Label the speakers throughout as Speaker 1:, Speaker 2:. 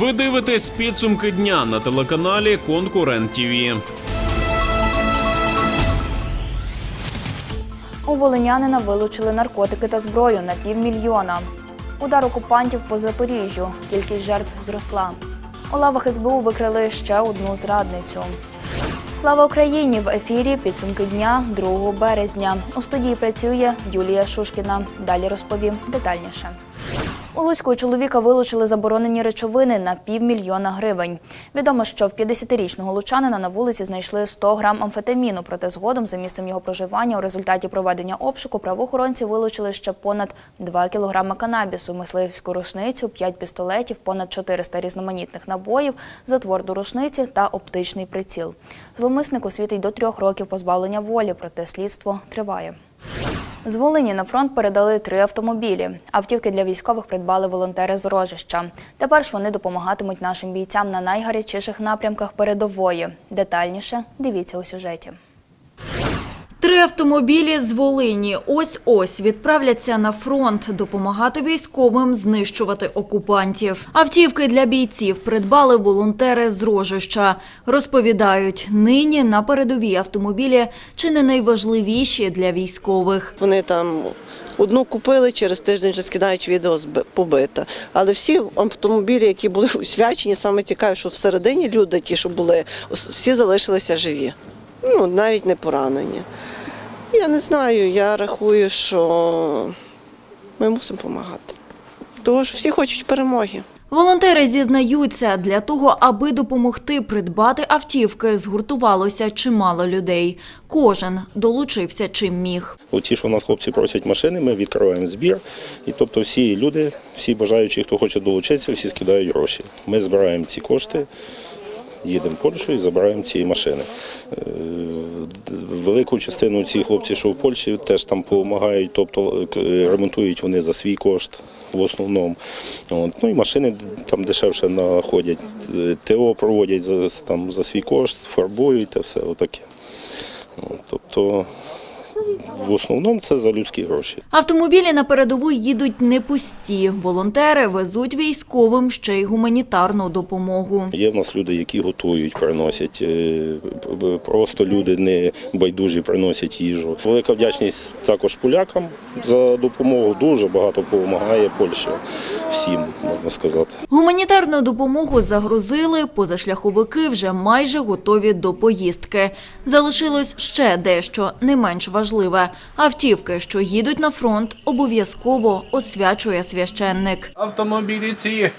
Speaker 1: Ви дивитесь підсумки дня на телеканалі Конкурент ТІВІ.
Speaker 2: У волинянина вилучили наркотики та зброю на півмільйона. Удар окупантів по Запоріжжю. Кількість жертв зросла. У лавах СБУ викрили ще одну зрадницю. Слава Україні! В ефірі підсумки дня 2 березня. У студії працює Юлія Шушкіна. Далі розповім детальніше. У Луцьку чоловіка вилучили заборонені речовини на півмільйона гривень. Відомо, що в 50-річного лучанина на вулиці знайшли 100 грам амфетаміну, проте згодом за місцем його проживання у результаті проведення обшуку правоохоронці вилучили ще понад 2 кілограми канабісу, мисливську рушницю, 5 пістолетів, понад 400 різноманітних набоїв, затвор до рушниці та оптичний приціл. Зловмиснику світить до трьох років позбавлення волі, проте слідство триває. З Волині на фронт передали три автомобілі. Автівки для військових придбали волонтери з Рожища. Тепер ж вони допомагатимуть нашим бійцям на найгарячіших напрямках передової. Детальніше дивіться у сюжеті.
Speaker 3: Три автомобілі з Волині ось-ось відправляться на фронт допомагати військовим знищувати окупантів. Автівки для бійців придбали волонтери з Рожища. Розповідають, нині на передовій автомобілі чи не найважливіші для військових.
Speaker 4: Вони там одну купили, через тиждень вже скидають відео з побита. Але всі автомобілі, які були усвячені, саме цікаве, що всередині люди, ті, що були, всі залишилися живі. Ну, навіть не поранені. Я не знаю, я рахую, що ми мусимо допомагати. Тому що всі хочуть перемоги.
Speaker 3: Волонтери зізнаються, для того, аби допомогти придбати автівки, згуртувалося чимало людей. Кожен долучився чим міг.
Speaker 5: Оті, що у нас хлопці просять машини, ми відкриваємо збір. І тобто всі люди, всі бажаючі, хто хоче долучитися, всі скидають гроші. Ми збираємо ці кошти, їдемо в Польщу і забираємо ці машини. Е, Велику частину ці хлопці, що в Польщі, теж там допомагають, тобто ремонтують вони за свій кошт в основному. Ну і машини там дешевше знаходять. Е, ТО проводять за, там, за свій кошт, фарбують та все отаке. Тобто в основному це за людські гроші.
Speaker 3: Автомобілі на передову їдуть не пусті. Волонтери везуть військовим ще й гуманітарну допомогу.
Speaker 5: Є в нас люди, які готують, приносять. е, Просто люди не байдужі приносять їжу. Велика вдячність також полякам за допомогу. Дуже багато допомагає Польща всім, можна сказати.
Speaker 3: Гуманітарну допомогу загрузили, позашляховики вже майже готові до поїздки. Залишилось ще дещо не менш важливе. Автівки, що їдуть на фронт, обов'язково освячує священник.
Speaker 6: автомобілі ці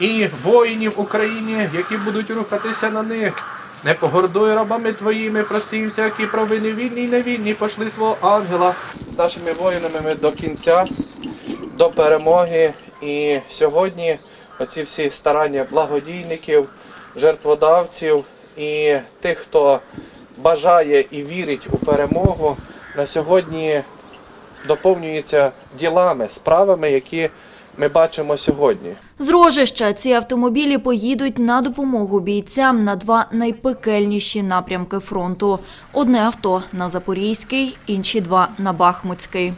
Speaker 6: і воїнів України, які будуть рухатися на них. Не погордуй рабами твоїми, прости їм всякі провини вільні й невільні, пошли свого ангела. З нашими воїнами ми до кінця, до перемоги. І сьогодні оці всі старання благодійників, жертводавців і тих, хто бажає і вірить у перемогу, на сьогодні доповнюються ділами, справами, які ми бачимо сьогодні.
Speaker 3: З Рожища ці автомобілі поїдуть на допомогу бійцям на два найпекельніші напрямки фронту. Одне авто на Запорізький, інші два на Бахмутський.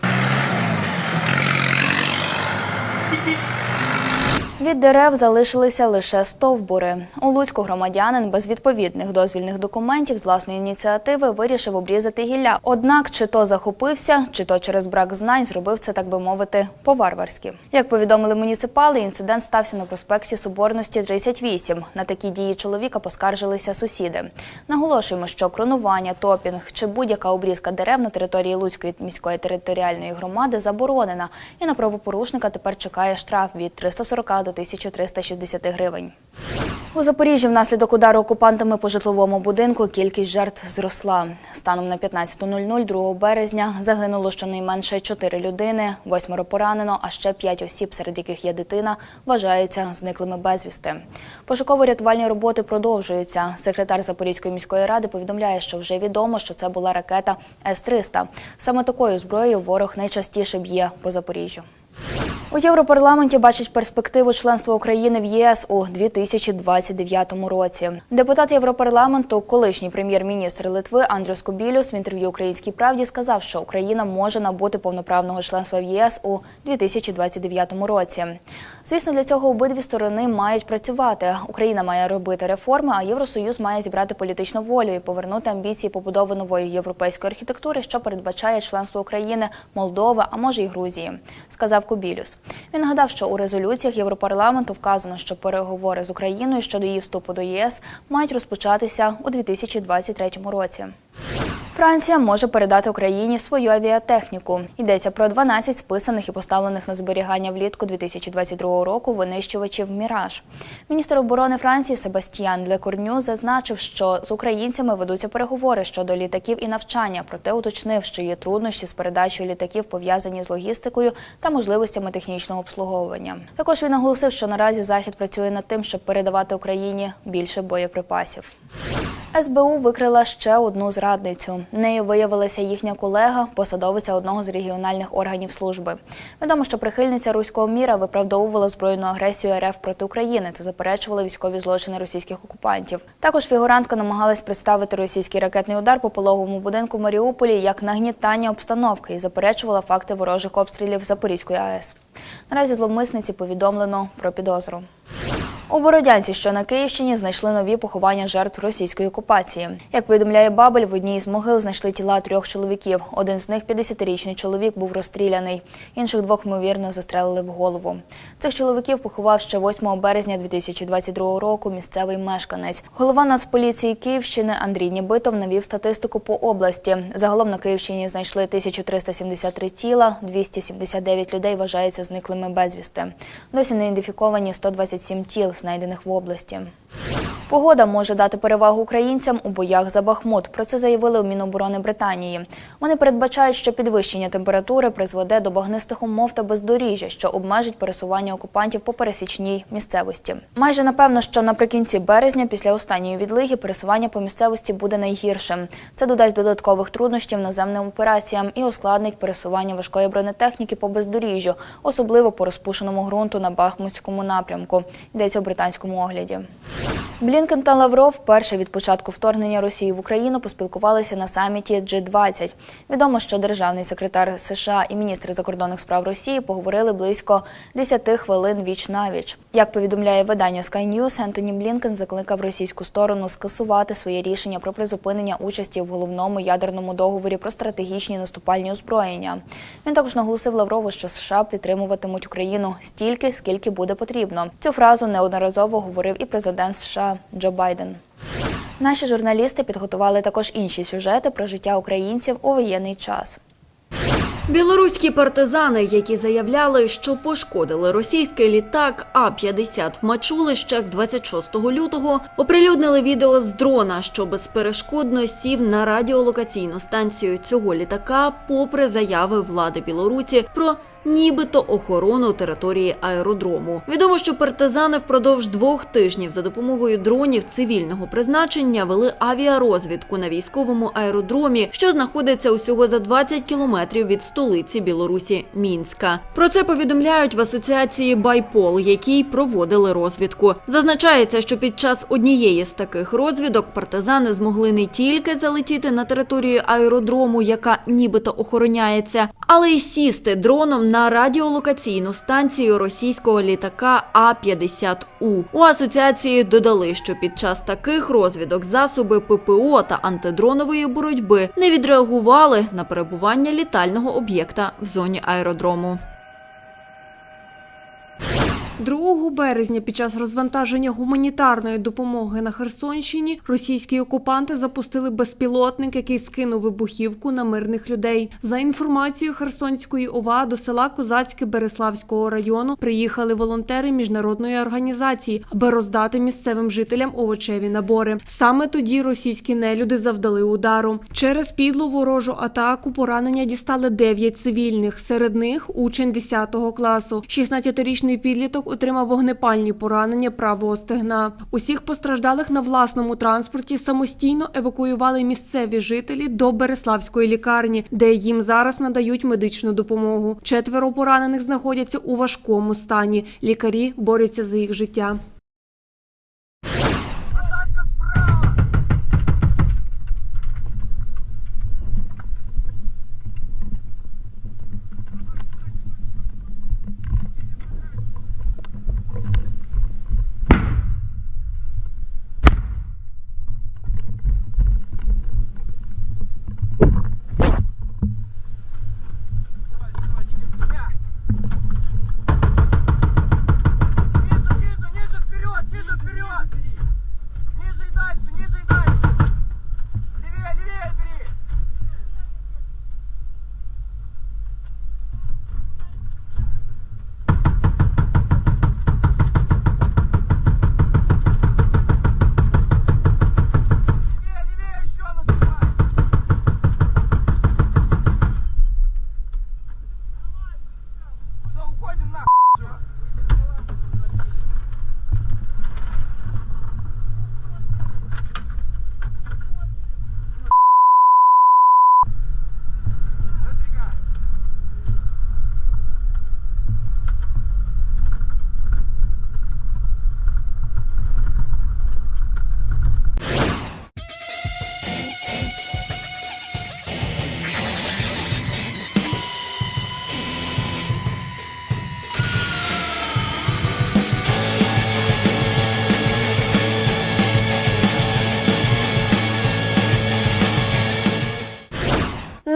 Speaker 2: Від дерев залишилися лише стовбури. У Луцьку громадянин без відповідних дозвільних документів з власної ініціативи вирішив обрізати гілля. Однак, чи то захопився, чи то через брак знань зробив це, так би мовити, по-варварськи. Як повідомили муніципали, інцидент стався на проспекті Соборності 38. На такі дії чоловіка поскаржилися сусіди. Наголошуємо, що кронування, топінг чи будь-яка обрізка дерев на території Луцької міської територіальної громади заборонена, і на правопорушника тепер чекає штраф від 340 до 1360 гривень. У Запоріжжі внаслідок удару окупантами по житловому будинку кількість жертв зросла. Станом на 15.00 2 березня загинуло щонайменше 4 людини, восьмеро поранено, а ще 5 осіб, серед яких є дитина, вважаються зниклими безвісти. Пошуково-рятувальні роботи продовжуються. Секретар Запорізької міської ради повідомляє, що вже відомо, що це була ракета С-300. Саме такою зброєю ворог найчастіше б'є по Запоріжжю. У Європарламенті бачать перспективу членства України в ЄС у 2029 році. Депутат Європарламенту, колишній прем'єр-міністр Литви Андрюс Кубілюс в інтерв'ю Українській правді сказав, що Україна може набути повноправного членства в ЄС у 2029 році. Звісно, для цього обидві сторони мають працювати. Україна має робити реформи, а Євросоюз має зібрати політичну волю і повернути амбіції побудови нової європейської архітектури, що передбачає членство України, Молдови, а може й Грузії, сказав Кубілюс. Він нагадав, що у резолюціях Європарламенту вказано, що переговори з Україною щодо її вступу до ЄС мають розпочатися у 2023 році. Франція може передати Україні свою авіатехніку. Йдеться про 12 списаних і поставлених на зберігання влітку 2022 року винищувачів Міраж. Міністр оборони Франції Себастьян Лекорню зазначив, що з українцями ведуться переговори щодо літаків і навчання, проте уточнив, що є труднощі з передачею літаків пов'язані з логістикою та можливостями технічного обслуговування. Також він наголосив, що наразі захід працює над тим, щоб передавати Україні більше боєприпасів. СБУ викрила ще одну зрадницю. Нею виявилася їхня колега, посадовиця одного з регіональних органів служби. Відомо, що прихильниця руського міра виправдовувала збройну агресію РФ проти України та заперечувала військові злочини російських окупантів. Також фігурантка намагалась представити російський ракетний удар по пологовому будинку Маріуполі як нагнітання обстановки і заперечувала факти ворожих обстрілів Запорізької АЕС. Наразі зловмисниці повідомлено про підозру. У Бородянці, що на Київщині, знайшли нові поховання жертв російської окупації. Як повідомляє Бабель, в одній із могил знайшли тіла трьох чоловіків. Один з них, 50-річний чоловік, був розстріляний. Інших двох, ймовірно, застрелили в голову. Цих чоловіків поховав ще 8 березня 2022 року місцевий мешканець. Голова Нацполіції Київщини Андрій Нібитов навів статистику по області. Загалом на Київщині знайшли 1373 тіла, 279 людей вважаються зниклими безвісти. Досі не ідентифіковані 127 тіл, знайдених в області. Погода може дати перевагу українцям у боях за Бахмут. Про це заявили у Міноборони Британії. Вони передбачають, що підвищення температури призведе до багнистих умов та бездоріжжя, що обмежить пересування окупантів по пересічній місцевості. Майже напевно, що наприкінці березня, після останньої відлиги, пересування по місцевості буде найгіршим. Це додасть додаткових труднощів наземним операціям і ускладнить пересування важкої бронетехніки по бездоріжжю, особливо по розпушеному ґрунту на Бахмутському напрямку. Йдеться британському огляді. Блінкен та Лавров вперше від початку вторгнення Росії в Україну поспілкувалися на саміті G20. Відомо, що державний секретар США і міністр закордонних справ Росії поговорили близько 10 хвилин віч навіч. Як повідомляє видання Sky News, Ентоні Блінкен закликав російську сторону скасувати своє рішення про призупинення участі в головному ядерному договорі про стратегічні наступальні озброєння. Він також наголосив Лаврову, що США підтримуватимуть Україну стільки, скільки буде потрібно. Цю фразу неодноразово говорив і президент США Джо Байден. Наші журналісти підготували також інші сюжети про життя українців у воєнний час.
Speaker 3: Білоруські партизани, які заявляли, що пошкодили російський літак А-50 в Мачулищах 26 лютого, оприлюднили відео з дрона, що безперешкодно сів на радіолокаційну станцію цього літака, попри заяви влади Білорусі про нібито охорону території аеродрому. Відомо, що партизани впродовж двох тижнів за допомогою дронів цивільного призначення вели авіарозвідку на військовому аеродромі, що знаходиться усього за 20 кілометрів від столиці Білорусі Мінська. Про це повідомляють в асоціації Байпол, якій проводили розвідку. Зазначається, що під час однієї з таких розвідок партизани змогли не тільки залетіти на територію аеродрому, яка нібито охороняється, але й сісти дроном на радіолокаційну станцію російського літака А-50У. У асоціації додали, що під час таких розвідок засоби ППО та антидронової боротьби не відреагували на перебування літального об'єкта в зоні аеродрому.
Speaker 7: 2 березня під час розвантаження гуманітарної допомоги на Херсонщині російські окупанти запустили безпілотник, який скинув вибухівку на мирних людей. За інформацією Херсонської ОВА до села Козацьке Береславського району приїхали волонтери міжнародної організації, аби роздати місцевим жителям овочеві набори. Саме тоді російські нелюди завдали удару. Через підлу ворожу атаку поранення дістали 9 цивільних. Серед них учень 10 класу. 16-річний підліток отримав вогнепальні поранення правого стегна. Усіх постраждалих на власному транспорті самостійно евакуювали місцеві жителі до Береславської лікарні, де їм зараз надають медичну допомогу. Четверо поранених знаходяться у важкому стані. Лікарі борються за їх життя.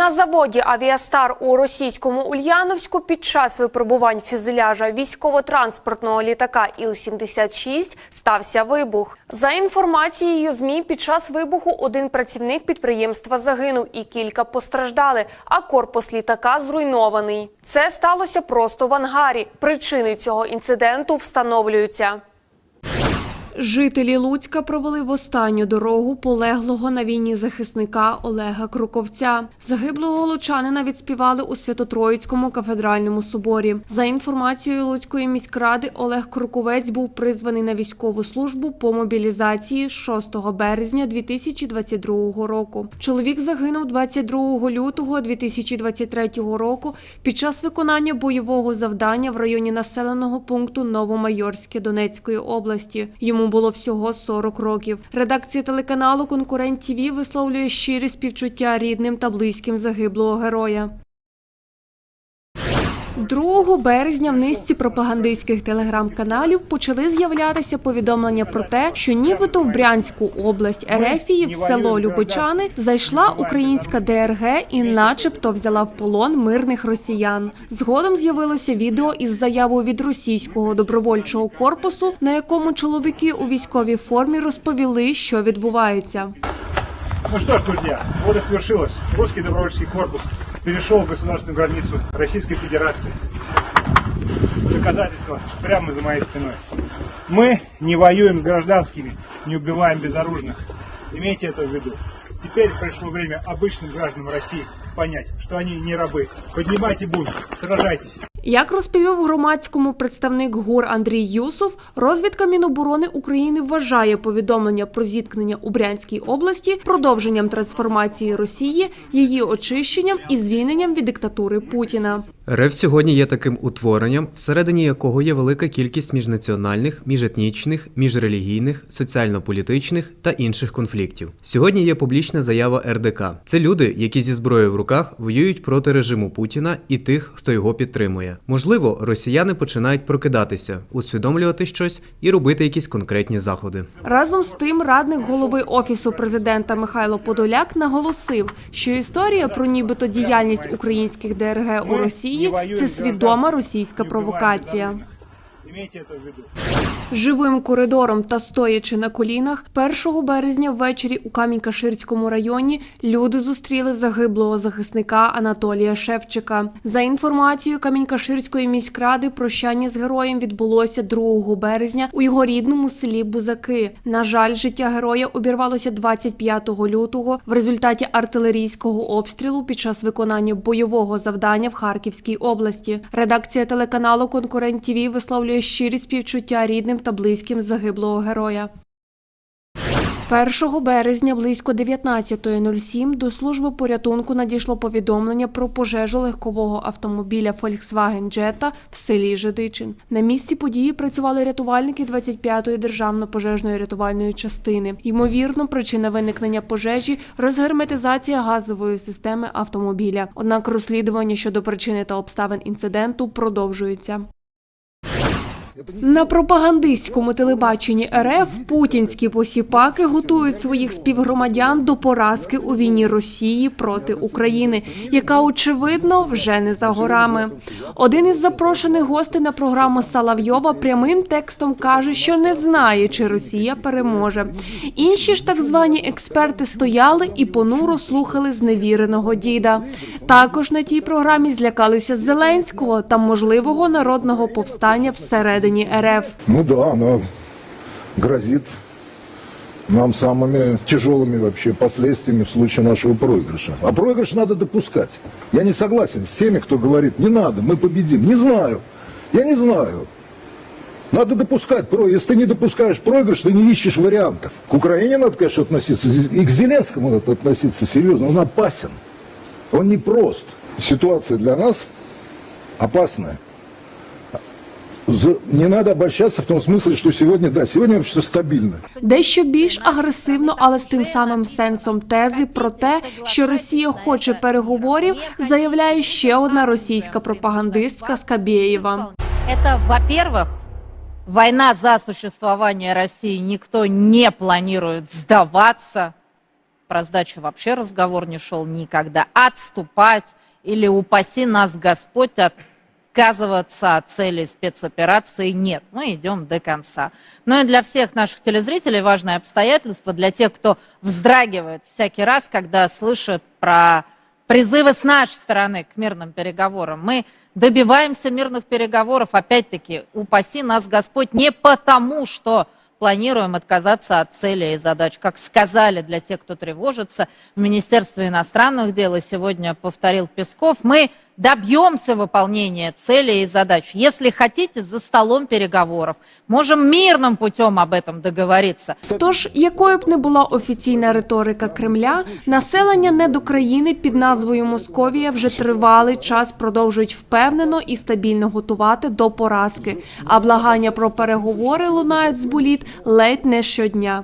Speaker 7: На заводі Авіастар у російському Ульяновську під час випробувань фюзеляжа військово-транспортного літака Іл-76 стався вибух. За інформацією ЗМІ, під час вибуху один працівник підприємства загинув і кілька постраждали, а корпус літака зруйнований. Це сталося просто в ангарі. Причини цього інциденту встановлюються. Жителі Луцька провели в останню дорогу полеглого на війні захисника Олега Круковця. Загиблого лучанина відспівали у Свято-Троїцькому кафедральному соборі. За інформацією Луцької міськради, Олег Круковець був призваний на військову службу по мобілізації 6 березня 2022 року. Чоловік загинув 22 лютого 2023 року під час виконання бойового завдання в районі населеного пункту Новомайорське Донецької області. Йому було всього 40 років. Редакція телеканалу Конкурент ТІВІ висловлює щирі співчуття рідним та близьким загиблого героя. 2 березня в низці пропагандистських телеграм-каналів почали з'являтися повідомлення про те, що нібито в Брянську область Ерефії в село Любичани зайшла українська ДРГ і, начебто, взяла в полон мирних росіян. Згодом з'явилося відео із заявою від російського добровольчого корпусу, на якому чоловіки у військовій формі розповіли, що відбувається.
Speaker 8: Ну что ж, друзья, вот и свершилось. Русский добровольческий корпус перешел государственную границу Российской Федерации. Доказательства прямо за моей спиной. Мы не воюем с гражданскими, не убиваем безоружных. Имейте это в виду. Теперь пришло время обычным гражданам России понять, что они не рабы. Поднимайте бунт, сражайтесь.
Speaker 7: Як розповів громадському представник ГУР Андрій Юсов, розвідка Міноборони України вважає повідомлення про зіткнення у Брянській області продовженням трансформації Росії, її очищенням і звільненням від диктатури Путіна.
Speaker 9: РФ сьогодні є таким утворенням, всередині якого є велика кількість міжнаціональних, міжетнічних, міжрелігійних, соціально-політичних та інших конфліктів. Сьогодні є публічна заява РДК. Це люди, які зі зброєю в руках воюють проти режиму Путіна і тих, хто його підтримує. Можливо, росіяни починають прокидатися, усвідомлювати щось і робити якісь конкретні заходи.
Speaker 7: Разом з тим, радник голови офісу президента Михайло Подоляк наголосив, що історія про нібито діяльність українських ДРГ у Росії це свідома російська провокація.
Speaker 8: Имейте это в виду.
Speaker 7: Живим коридором та стоячи на колінах, 1 березня ввечері у Камінь-Каширському районі люди зустріли загиблого захисника Анатолія Шевчика. За інформацією Камінь-Каширської міськради, прощання з героєм відбулося 2 березня у його рідному селі Бузаки. На жаль, життя героя обірвалося 25 лютого в результаті артилерійського обстрілу під час виконання бойового завдання в Харківській області. Редакція телеканалу Конкурент ТІВІ висловлює щирі співчуття рідним та близьким загиблого героя. 1 березня близько 19.07 до служби порятунку надійшло повідомлення про пожежу легкового автомобіля Volkswagen Jetta в селі Жидичин. На місці події працювали рятувальники 25-ї державно-пожежної рятувальної частини. Ймовірно, причина виникнення пожежі розгерметизація газової системи автомобіля. Однак розслідування щодо причини та обставин інциденту продовжується. На пропагандистському телебаченні РФ путінські посіпаки готують своїх співгромадян до поразки у війні Росії проти України, яка очевидно вже не за горами. Один із запрошених гостей на програму Салавйова прямим текстом каже, що не знає, чи Росія переможе. Інші ж так звані експерти стояли і понуро слухали зневіреного діда. Також на тій програмі злякалися Зеленського та можливого народного повстання всередині РФ.
Speaker 10: Ну да, она грозит нам самыми тяжелыми вообще последствиями в случае нашего проигрыша. А проигрыш надо допускать. Я не согласен с теми, кто говорит, не надо, мы победим. Не знаю. Я не знаю. Надо допускать. про- Если ты не допускаешь проигрыш, ты не ищешь вариантов. К Украине надо, конечно, относиться, и к Зеленскому надо относиться серьезно. Он опасен. Он непрост. Ситуация для нас опасная. За- Не надо обольщаться в том смысле, что сегодня, да, сегодня общество стабильно.
Speaker 7: Дещо більш агресивно, але з тим самим сенсом тези про те, що Росія хоче переговорів, заявляє ще одна російська пропагандистка Скабєєва.
Speaker 11: Это, во-первых, война за существование России. Никто не планирует сдаваться. Про сдачу вообще разговор не шел никогда. Отступать или, упаси нас Господь, отказываться от цели спецоперации нет. Мы идем до конца. Ну и для всех наших телезрителей важное обстоятельство, для тех, кто вздрагивает всякий раз, когда слышит про призывы с нашей стороны к мирным переговорам. Мы добиваемся мирных переговоров, опять-таки, упаси нас Господь, не потому, что планируем отказаться от целей и задач. Как сказали для тех, кто тревожится, в Министерстве иностранных дел, и сегодня повторил Песков, мы добьемся выполнения целей и задач. Если хотите, за столом переговоров. Можем мирным путем об этом договориться.
Speaker 7: Тож, якою б не була офіційна риторика Кремля, населення недокраїни під назвою Московія вже тривалий час продовжують впевнено і стабільно готувати до поразки. А благання про переговори лунають з боліт ледь не щодня.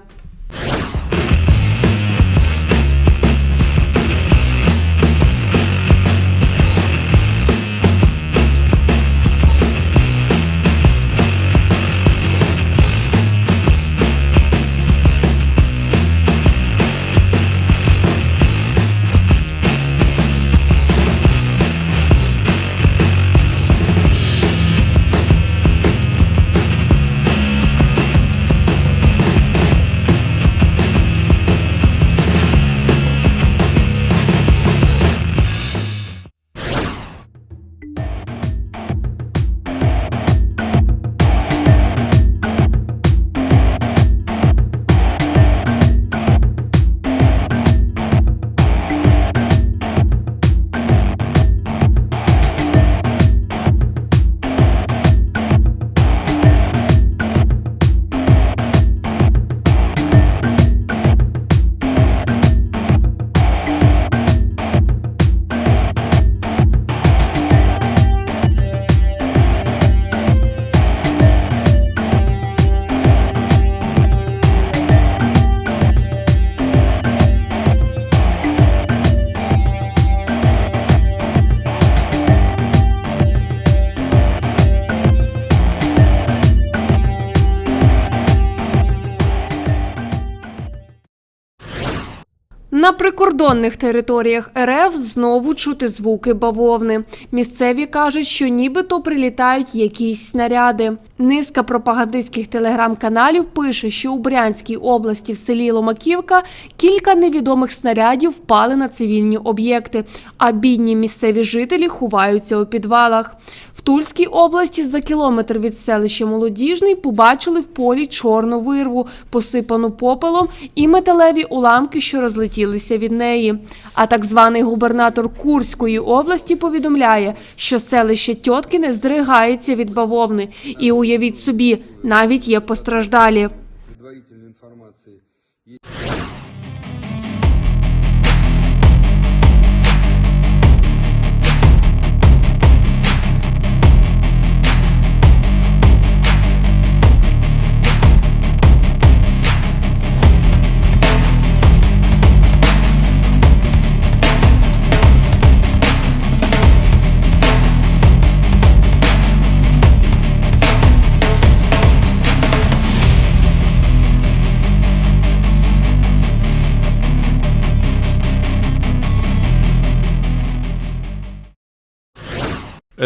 Speaker 7: Прикордонних територіях РФ знову чути звуки бавовни. Місцеві кажуть, що нібито прилітають якісь снаряди. Низка пропагандистських телеграм-каналів пише, що у Брянській області в селі Ломаківка кілька невідомих снарядів впали на цивільні об'єкти, а бідні місцеві жителі ховаються у підвалах. Тульській області за кілометр від селища Молодіжний побачили в полі чорну вирву, посипану попелом і металеві уламки, що розлетілися від неї. А так званий губернатор Курської області повідомляє, що селище Тьоткіне здригається від бавовни. І уявіть собі, навіть є постраждалі.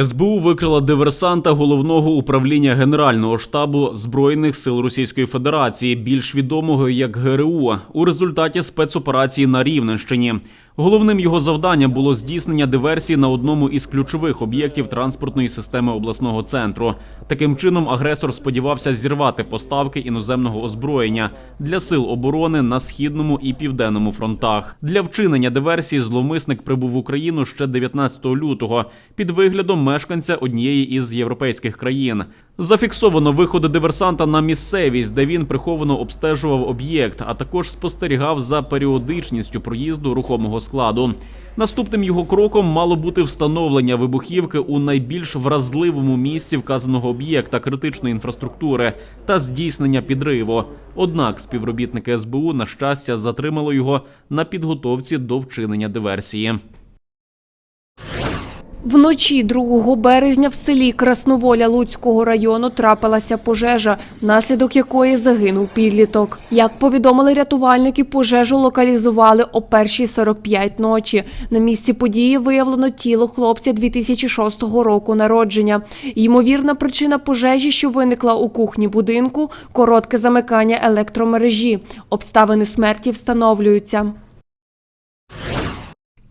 Speaker 1: СБУ викрила диверсанта головного управління Генерального штабу Збройних сил Російської Федерації, більш відомого як ГРУ, у результаті спецоперації на Рівненщині. Головним його завданням було здійснення диверсії на одному із ключових об'єктів транспортної системи обласного центру. Таким чином, агресор сподівався зірвати поставки іноземного озброєння для сил оборони на східному і південному фронтах. Для вчинення диверсії зловмисник прибув в Україну ще 19 лютого під виглядом мешканця однієї із європейських країн. Зафіксовано виходи диверсанта на місцевість, де він приховано обстежував об'єкт, а також спостерігав за періодичністю проїзду рухомого складу. Наступним його кроком мало бути встановлення вибухівки у найбільш вразливому місці вказаного об'єкта критичної інфраструктури та здійснення підриву. Однак співробітники СБУ на щастя затримало його на підготовці до вчинення диверсії.
Speaker 7: Вночі 2 березня в селі Красноволя Луцького району трапилася пожежа, внаслідок якої загинув підліток. Як повідомили рятувальники, пожежу локалізували о 1.45 ночі. На місці події виявлено тіло хлопця 2006 року народження. Ймовірна причина пожежі, що виникла у кухні будинку, коротке замикання електромережі. Обставини смерті встановлюються.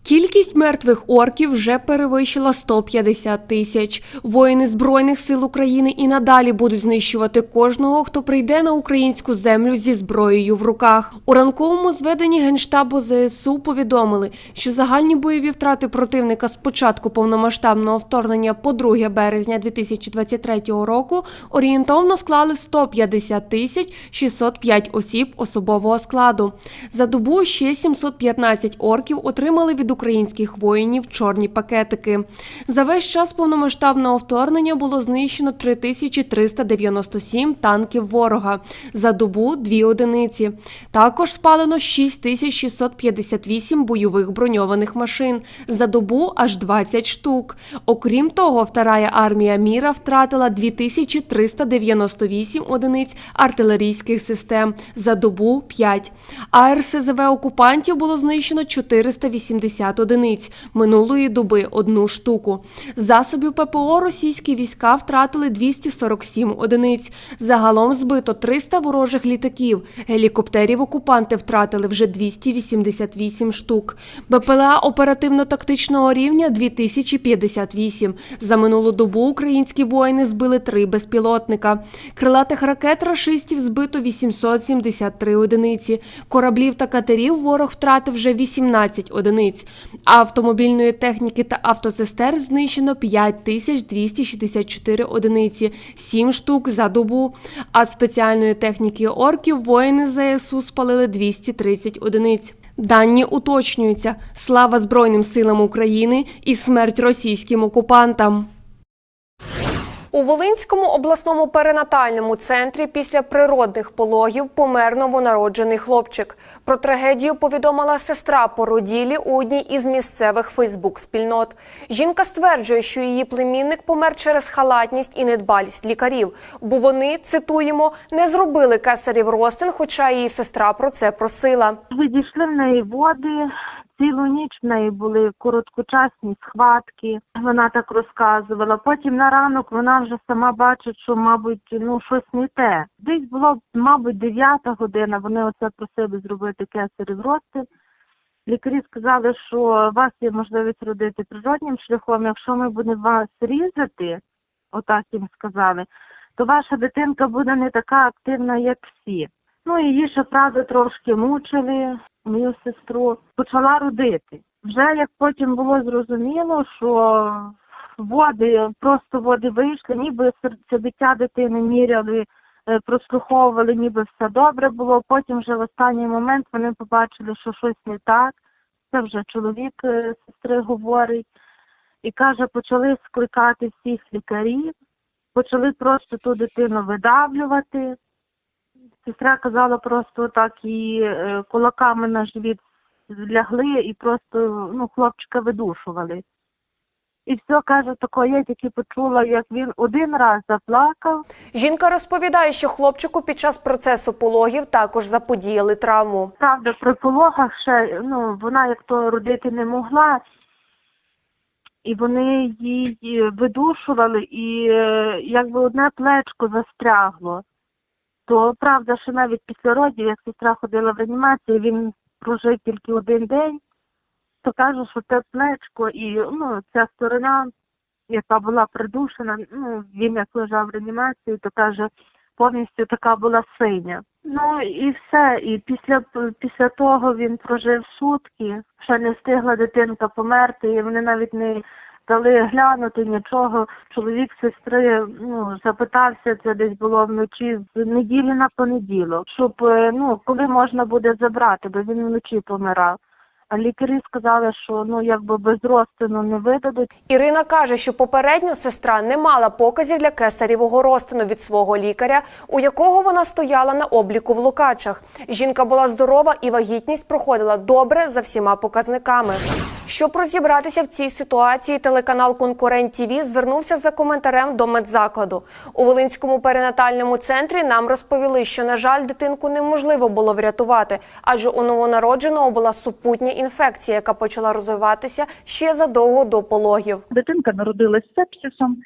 Speaker 7: Кількість мертвих орків вже перевищила 150 тисяч. Воїни Збройних сил України і надалі будуть знищувати кожного, хто прийде на українську землю зі зброєю в руках. У ранковому зведенні Генштабу ЗСУ повідомили, що загальні бойові втрати противника з початку повномасштабного вторгнення по 2 березня 2023 року орієнтовно склали 150 тисяч 605 осіб особового складу. За добу ще 715 орків отримали від українських воїнів чорні пакетики. За весь час повномасштабного вторгнення було знищено 3397 танків ворога. За добу дві одиниці. Також спалено 6658 бойових броньованих машин. За добу аж 20 штук. Окрім того, вторая армія міра втратила 2398 одиниць артилерійських систем. За добу 5. А РСЗВ окупантів було знищено 480 одиниць. Минулої доби одну штуку. Засобів ППО російські війська втратили 247 одиниць. Загалом збито 300 ворожих літаків. Гелікоптерів окупанти втратили вже 288 штук. БПЛА оперативно-тактичного рівня 2058. За минулу добу українські воїни збили три безпілотника. Крилатих ракет рашистів збито 873 одиниці. Кораблів та катерів ворог втратив вже 18 одиниць. Автомобільної техніки та автоцистер знищено 5264 одиниці, 7 штук за добу. А спеціальної техніки орків воїни ЗСУ спалили 230 одиниць. Дані уточнюються. Слава Збройним силам України і смерть російським окупантам. У Волинському обласному перинатальному центрі після природних пологів помер новонароджений хлопчик. Про трагедію повідомила сестра породілі у одній із місцевих Фейсбук-спільнот. Жінка стверджує, що її племінник помер через халатність і недбалість лікарів, бо вони, цитуємо, не зробили кесарів розтин, хоча її сестра про це просила.
Speaker 12: Відійшли в неї води. Цілу ніч в неї були короткочасні схватки. Вона так розказувала. Потім на ранок вона вже сама бачить, що, мабуть, ну щось не те. Десь було, мабуть, дев'ята година. Вони оце просили зробити кесарів розтин. Лікарі сказали, що вас є можливість родити природнім шляхом. Якщо ми будемо вас різати, отак їм сказали, то ваша дитинка буде не така активна, як всі. Ну, її ще правда трошки мучили, мою сестру, почала родити. Вже як потім було зрозуміло, що води, просто води вийшли, ніби серцебиття дитини міряли, е, прослуховували, ніби все добре було. Потім вже в останній момент вони побачили, що щось не так. Це вже чоловік е, сестри говорить. І каже, почали скликати всіх лікарів, почали просто ту дитину видавлювати. Сестра казала просто так і е, кулаками на живіт лягли і просто ну, хлопчика видушували. І все каже, тако, я тільки почула, як він один раз заплакав.
Speaker 13: Жінка розповідає, що хлопчику під час процесу пологів також заподіяли травму.
Speaker 12: Правда, при пологах ще ну, вона як то родити не могла, і вони її видушували, і е, якби одне плечко застрягло. То правда, що навіть після родів, як сестра ходила в реанімацію, він прожив тільки один день, то каже, що те плечко і ну, ця сторона, яка була придушена, ну, він як лежав в реанімації, то каже, повністю така була синя. Ну і все. І після після того він прожив сутки, ще не встигла дитинка померти, і вони навіть не дали глянути нічого. Чоловік сестри ну запитався, це десь було вночі з неділі на понеділок, щоб е, ну коли можна буде забрати, бо він вночі помирав. А лікарі сказали, що ну якби без розтину не видадуть.
Speaker 13: Ірина каже, що попередньо сестра не мала показів для кесарівого розтину від свого лікаря, у якого вона стояла на обліку в Лукачах. Жінка була здорова і вагітність проходила добре за всіма показниками. Щоб розібратися в цій ситуації, телеканал Конкурент ТІВІ звернувся за коментарем до медзакладу. У Волинському перинатальному центрі нам розповіли, що на жаль, дитинку неможливо було врятувати, адже у новонародженого була супутня інфекція, яка почала розвиватися ще задовго до пологів.
Speaker 14: Дитинка народилась з сепсисом,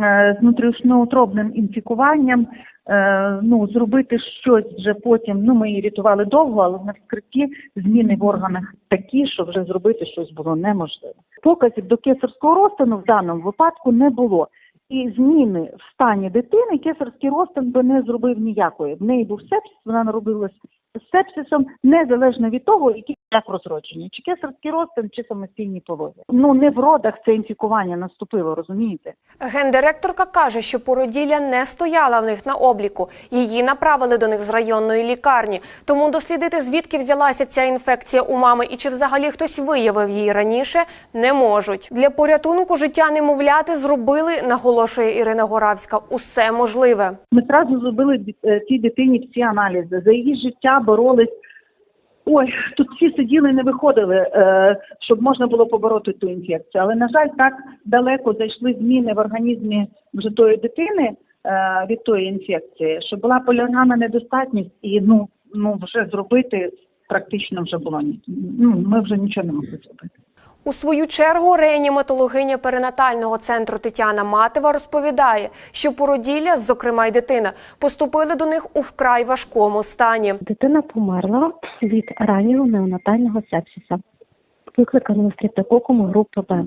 Speaker 14: е, з внутрішньоутробним інфікуванням. Е, Ну, зробити щось вже потім. Ну, ми її рятували довго, але на вскритті зміни в органах такі, що вже зробити щось було неможливо. Показів до кесарського розтину в даному випадку не було. І зміни в стані дитини кесарський розтин би не зробив ніякої. В неї був сепсис, вона народилась з сепсисом, незалежно від того, який шлях розродження, чи кесарський розтин, чи самостійні пологи. Ну не в родах це інфікування наступило, розумієте?
Speaker 13: Гендиректорка каже, що породілля не стояла в них на обліку. Її направили до них з районної лікарні. Тому дослідити, звідки взялася ця інфекція у мами і чи взагалі хтось виявив її раніше, не можуть. Для порятунку життя немовляти зробили, наголошує Ірина Горавська, усе можливе.
Speaker 14: Ми зразу зробили е, цій дитині всі аналізи. За її життя боролись. Ой, тут всі сиділи, не виходили, е, щоб можна було побороти ту інфекцію. Але на жаль, так далеко зайшли зміни в організмі вже тої дитини е, від тої інфекції, що була полярна недостатність, і ну ну вже зробити практично вже було ні. Ну ми вже нічого не могли зробити.
Speaker 13: У свою чергу реаніматологиня перинатального центру Тетяна Матева розповідає, що породілля, зокрема й дитина, поступили до них у вкрай важкому стані.
Speaker 15: Дитина померла від раннього неонатального сепсиса, викликаного стрептококом групи Б.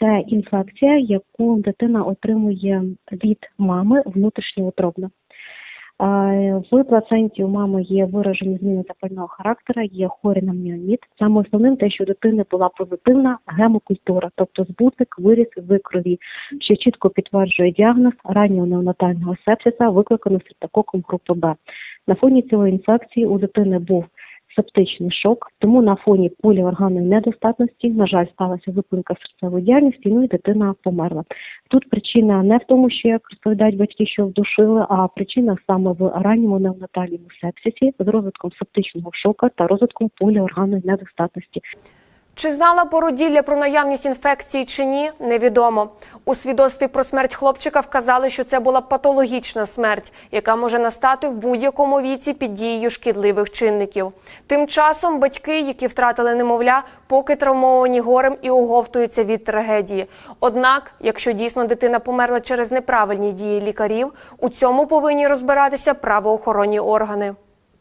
Speaker 15: Це інфекція, яку дитина отримує від мами внутрішньоутробно. В плаценті у мами є виражені зміни запального характера, є хорі на міоміт. Саме основним те, що у дитини була позитивна гемокультура, тобто збутик, виріс в крові, що чітко підтверджує діагноз раннього неонатального сепсиса, викликаного стрептококом групи Б. На фоні цієї інфекції у дитини був септичний шок, тому на фоні поліорганної недостатності, на жаль, сталася зупинка серцевої діяльності, ну і дитина померла. Тут причина не в тому, що як розповідають батьки, що вдушили, а причина саме в ранньому неонатальному сепсисі з розвитком септичного шока та розвитком поліорганної недостатності.
Speaker 13: Чи знала породілля про наявність інфекції чи ні, невідомо. У свідоцтві про смерть хлопчика вказали, що це була патологічна смерть, яка може настати в будь-якому віці під дією шкідливих чинників. Тим часом батьки, які втратили немовля, поки травмовані горем і оговтуються від трагедії. Однак, якщо дійсно дитина померла через неправильні дії лікарів, у цьому повинні розбиратися правоохоронні органи.